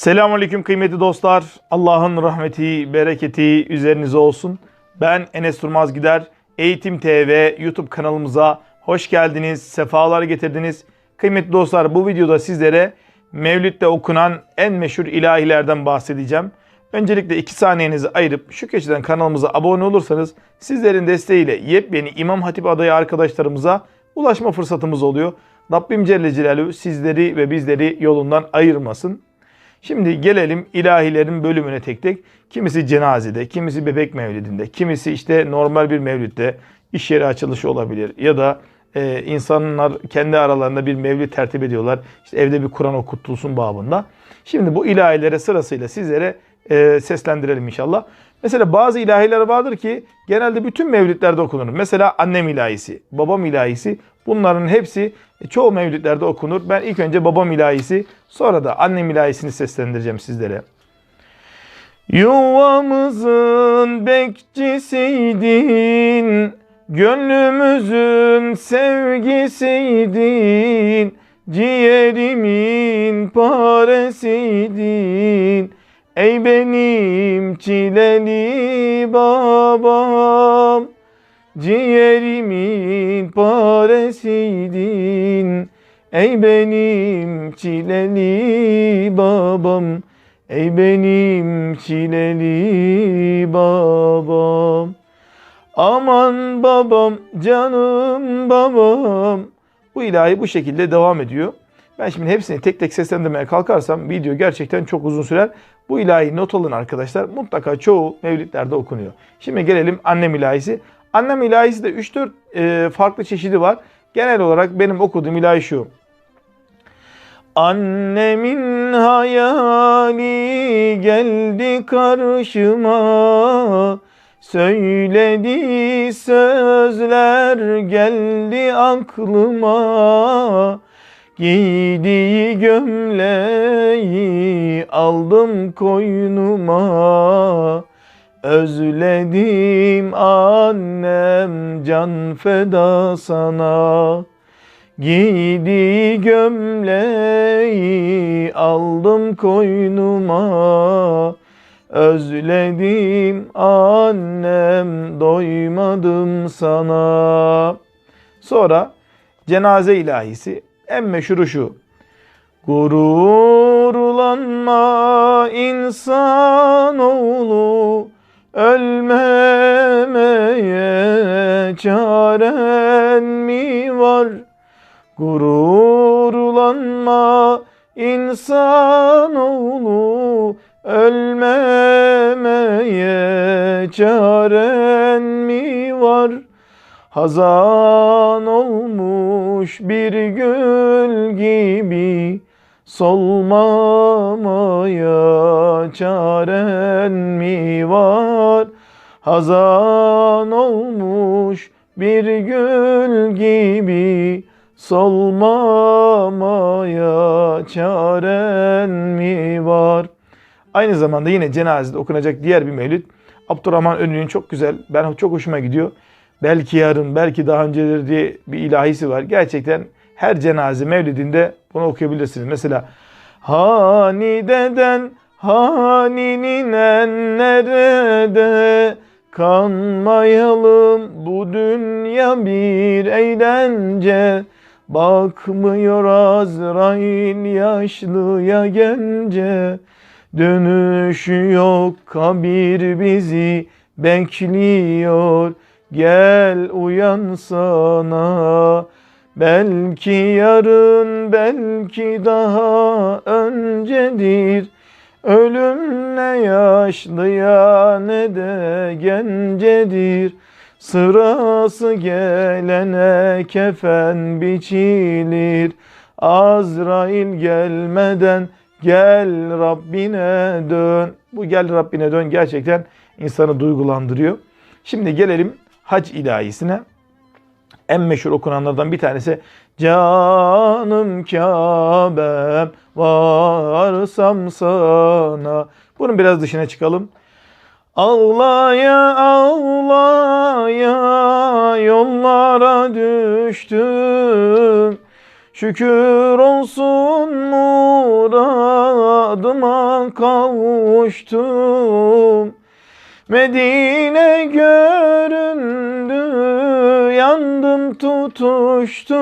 Selamünaleyküm kıymetli dostlar. Allah'ın rahmeti, bereketi üzerinize olsun. Ben Enes Durmaz Gider. Eğitim TV YouTube kanalımıza hoş geldiniz, sefalar getirdiniz. Kıymetli dostlar bu videoda sizlere Mevlid'de okunan en meşhur ilahilerden bahsedeceğim. Öncelikle iki saniyenizi ayırıp şu köşeden kanalımıza abone olursanız sizlerin desteğiyle yepyeni İmam Hatip adayı arkadaşlarımıza ulaşma fırsatımız oluyor. Rabbim Celle Celaluhu sizleri ve bizleri yolundan ayırmasın. Şimdi gelelim ilahilerin bölümüne tek tek. Kimisi cenazede, kimisi bebek mevlidinde, kimisi işte normal bir mevlütte iş yeri açılışı olabilir ya da e, insanlar kendi aralarında bir mevlid tertip ediyorlar. İşte evde bir Kur'an okutulsun babında. Şimdi bu ilahilere sırasıyla sizlere e, seslendirelim inşallah. Mesela bazı ilahiler vardır ki genelde bütün mevlidlerde okunur. Mesela annem ilahisi, babam ilahisi bunların hepsi e, çoğu mevlidlerde okunur. Ben ilk önce babam ilahisi sonra da annem ilahisini seslendireceğim sizlere. Yuvamızın bekçisiydin, gönlümüzün sevgisiydin, ciğerimin paresiydin. Ey benim çileli babam, ciğerimin paresiydin. Ey benim çileli babam, ey benim çileli babam. Aman babam, canım babam. Bu ilahi bu şekilde devam ediyor. Ben şimdi hepsini tek tek seslendirmeye kalkarsam video gerçekten çok uzun sürer. Bu ilahi not alın arkadaşlar. Mutlaka çoğu mevlitlerde okunuyor. Şimdi gelelim annem ilahisi. Annem ilahisi de 3-4 e, farklı çeşidi var. Genel olarak benim okuduğum ilahi şu. Annemin hayali geldi karşıma Söylediği sözler geldi aklıma Giydiği gömleği aldım koynuma Özledim annem can feda sana Giydiği gömleği aldım koynuma Özledim annem doymadım sana. Sonra cenaze ilahisi en meşhuru şu. Gururlanma insanoğlu ölmemeye çaren mi var? Gururlanma insanoğlu ölmemeye çaren mi var? Hazan olmuş bir gül gibi solmamaya çaren mi var? Hazan olmuş bir gül gibi solmamaya çaren mi var? Aynı zamanda yine cenazede okunacak diğer bir mevlid. Abdurrahman Önlü'nün çok güzel, ben çok hoşuma gidiyor. Belki yarın, belki daha önceleri diye bir ilahisi var. Gerçekten her cenaze mevlidinde bunu okuyabilirsiniz. Mesela Hani deden, hani ninen nerede? Kanmayalım bu dünya bir eğlence. Bakmıyor Azrail yaşlıya gence. Dönüşü yok kabir bizi bekliyor. Gel uyansana. Belki yarın belki daha öncedir. Ölüm ne yaşlıya ne de gencedir. Sırası gelene kefen biçilir. Azrail gelmeden gel Rabbine dön. Bu gel Rabbine dön gerçekten insanı duygulandırıyor. Şimdi gelelim hac ilahisine. En meşhur okunanlardan bir tanesi Canım Kabe'm varsam sana. Bunun biraz dışına çıkalım. Ağlaya ağlaya yollara düştüm. Şükür olsun muradıma kavuştum. Medine göründü, yandım tutuştum.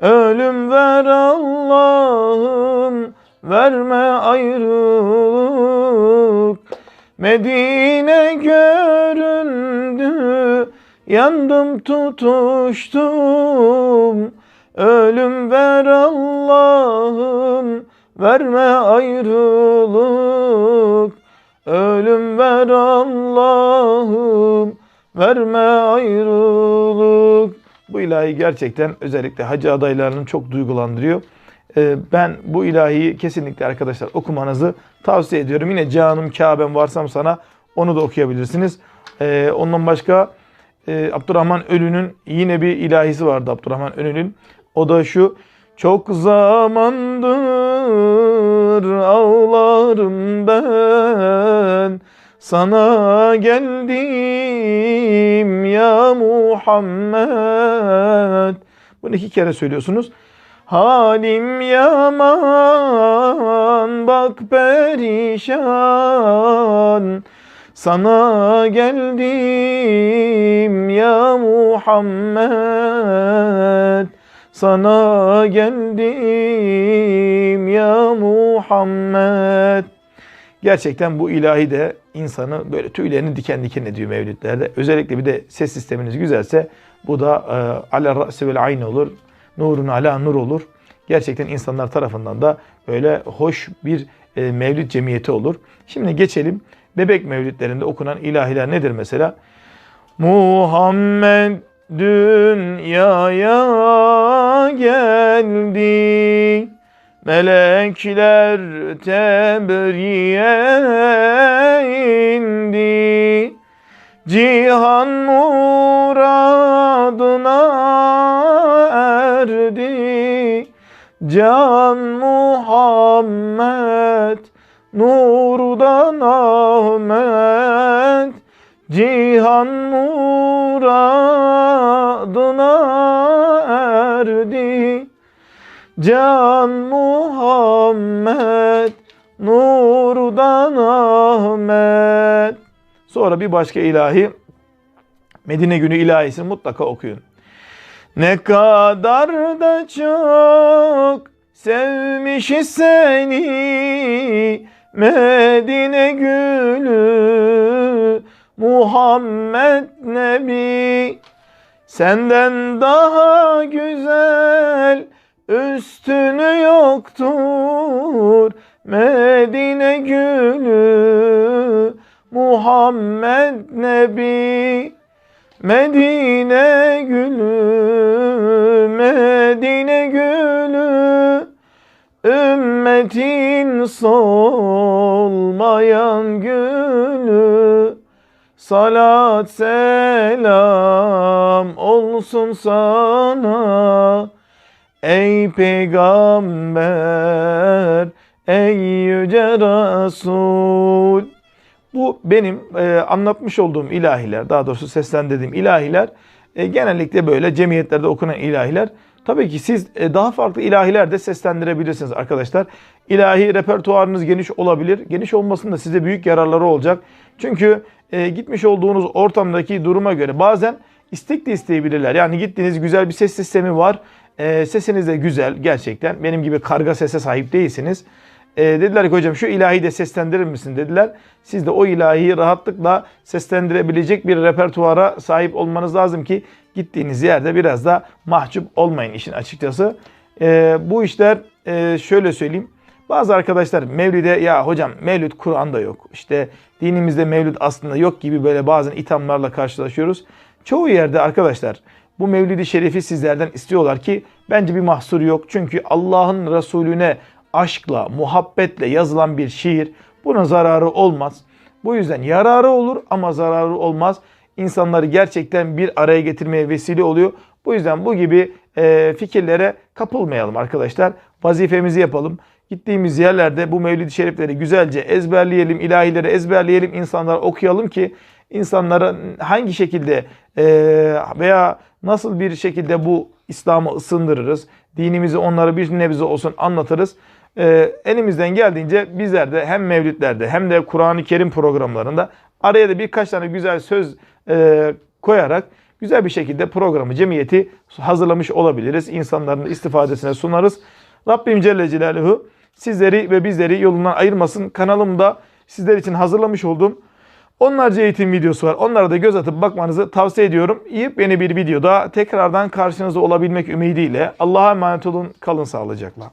Ölüm ver Allah'ım, verme ayrılık. Medine göründü, yandım tutuştum. Ölüm ver Allah'ım, verme ayrılık. Ölüm ver Allah'ım, verme ayrılık. Bu ilahi gerçekten özellikle hacı adaylarını çok duygulandırıyor. Ee, Ben bu ilahiyi kesinlikle arkadaşlar okumanızı tavsiye ediyorum. Yine canım Kabe'm varsam sana onu da okuyabilirsiniz. Ee, Ondan başka e, Abdurrahman Ölü'nün yine bir ilahisi vardı Abdurrahman Ölü'nün. O da şu. Çok zamandır ağlarım ben. Sana geldim ya Muhammed. Bunu iki kere söylüyorsunuz. Halim yaman bak perişan. Sana geldim ya Muhammed. Sana geldim ya Muhammed. Gerçekten bu ilahi de insanı böyle tüylerini diken diken ediyor mevlütlerde. Özellikle bir de ses sisteminiz güzelse bu da e, ala ra'si vel ayn olur. Nurun ala nur olur. Gerçekten insanlar tarafından da böyle hoş bir e, mevlüt cemiyeti olur. Şimdi geçelim bebek mevlütlerinde okunan ilahiler nedir mesela? Muhammed dünyaya geldi. Melekler tebriğe indi. Cihan muradına Can Muhammed nurdan Ahmet Cihan muradına erdi Can Muhammed nurdan Ahmet Sonra bir başka ilahi Medine günü ilahisini mutlaka okuyun. Ne kadar da çok sevmiş seni Medine gülü Muhammed Nebi. Senden daha güzel üstünü yoktur Medine gülü Muhammed Nebi Medine gülü Medine gülü Ümmetin solmayan gülü. Salat selam olsun sana Ey peygamber ey yüce Resul bu benim e, anlatmış olduğum ilahiler, daha doğrusu seslendirdiğim ilahiler e, genellikle böyle cemiyetlerde okunan ilahiler. Tabii ki siz e, daha farklı ilahiler de seslendirebilirsiniz arkadaşlar. İlahi repertuarınız geniş olabilir. Geniş olmasının da size büyük yararları olacak. Çünkü e, gitmiş olduğunuz ortamdaki duruma göre bazen istek de isteyebilirler. Yani gittiğiniz güzel bir ses sistemi var. E, sesiniz de güzel gerçekten. Benim gibi karga sese sahip değilsiniz. E, dediler ki hocam şu ilahi de seslendirir misin dediler. Siz de o ilahiyi rahatlıkla seslendirebilecek bir repertuara sahip olmanız lazım ki gittiğiniz yerde biraz da mahcup olmayın işin açıkçası. E, bu işler e, şöyle söyleyeyim. Bazı arkadaşlar Mevlid'e ya hocam Mevlid Kur'an'da yok. İşte dinimizde Mevlid aslında yok gibi böyle bazen ithamlarla karşılaşıyoruz. Çoğu yerde arkadaşlar bu Mevlid-i Şerif'i sizlerden istiyorlar ki bence bir mahsur yok. Çünkü Allah'ın Resulüne aşkla, muhabbetle yazılan bir şiir buna zararı olmaz. Bu yüzden yararı olur ama zararı olmaz. İnsanları gerçekten bir araya getirmeye vesile oluyor. Bu yüzden bu gibi e, fikirlere kapılmayalım arkadaşlar. Vazifemizi yapalım. Gittiğimiz yerlerde bu Mevlid-i Şerifleri güzelce ezberleyelim, ilahileri ezberleyelim, insanlar okuyalım ki insanlara hangi şekilde e, veya nasıl bir şekilde bu İslam'ı ısındırırız. Dinimizi onlara bir nebze olsun anlatırız. Ee, elimizden geldiğince bizler de hem mevlütlerde hem de Kur'an-ı Kerim programlarında araya da birkaç tane güzel söz e, koyarak güzel bir şekilde programı, cemiyeti hazırlamış olabiliriz. İnsanların istifadesine sunarız. Rabbim Celle Celaluhu sizleri ve bizleri yolundan ayırmasın. Kanalımda sizler için hazırlamış olduğum onlarca eğitim videosu var. Onlara da göz atıp bakmanızı tavsiye ediyorum. Yepyeni bir videoda tekrardan karşınızda olabilmek ümidiyle Allah'a emanet olun. Kalın sağlıcakla.